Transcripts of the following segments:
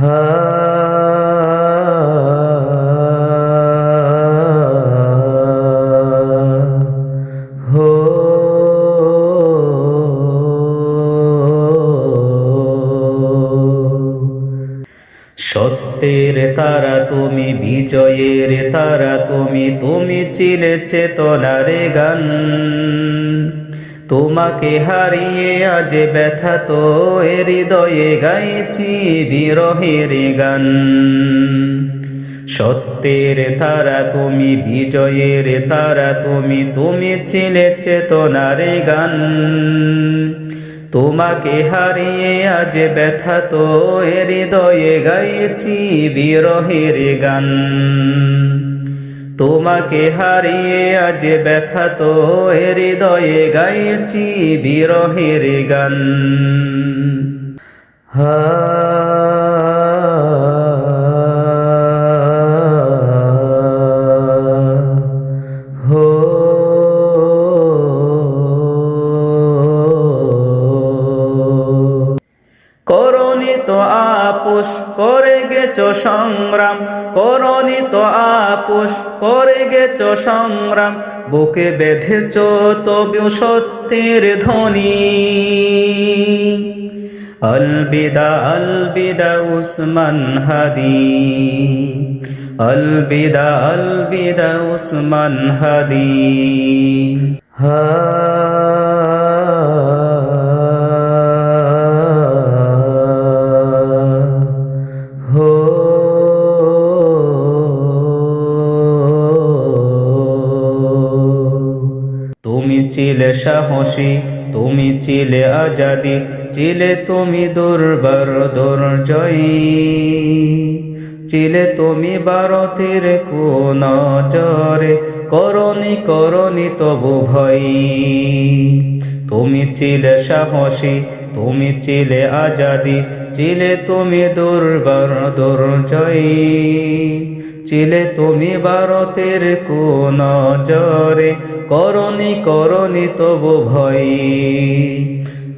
সত্যের তারা তুমি বিজয়ের তারা তুমি তুমি চিলে চেতনারে গান। তোমাকে হারিয়ে আজ ব্যথা তো হৃদয়ে গাইছি বিরহের গান। সত্যের তারা তুমি, বিজয়ের তারা তুমি তুমি ছিলে চেতনারে গান। তোমাকে হারিয়ে আজ ব্যথা তো হৃদয়ে গাইছি বিরহের গান। তোমাকে হারিয়ে আজ ব্যথা তো হৃদয়ে গাইছি বিরহের গান। হা আপোষ করে গেছ সংগ্রাম করণি তো আপোষ করে গেছ সংগ্রাম, বুকে বেঁধেছ তবু সত্যের ধ্বনি। অলবিদা অলবিদা উসমান হাদি অলবিদা অলবিদা উসমান হাদি। হো চিলে সাহসী, তুমি চিলে আজাদি চিলে তুমি দুর্বার দুর্জয়ী। চিলে তুমি ভারতের কোন জরে করণি করণি তবু ভয়। তুমি চিলে সাহসী, তুমি চিলে আজাদি চিলে তুমি দুর্বার দুর্জয়ী। চিলে তুমি ভারতের কোন জরে করণি করণি তবু ভয়।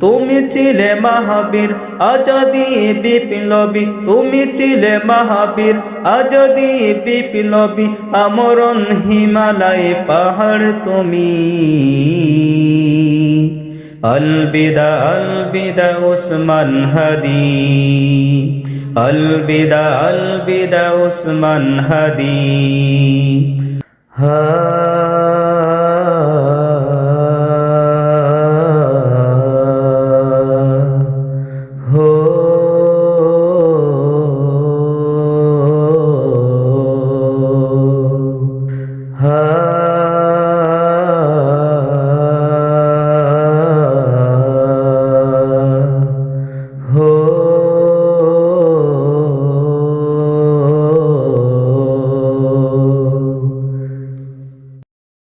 তুমি ছিলে মহাবীর আজাদি বিপ্লবী। তুমি ছিলে মহাবীর আজাদি বিপ্লবী। আমরণ হিমালয় পাহাড় তুমি। অলবিদা অলবিদা উসমান হাদি। অলবিদা অলবিদা উসমান হাদি। হা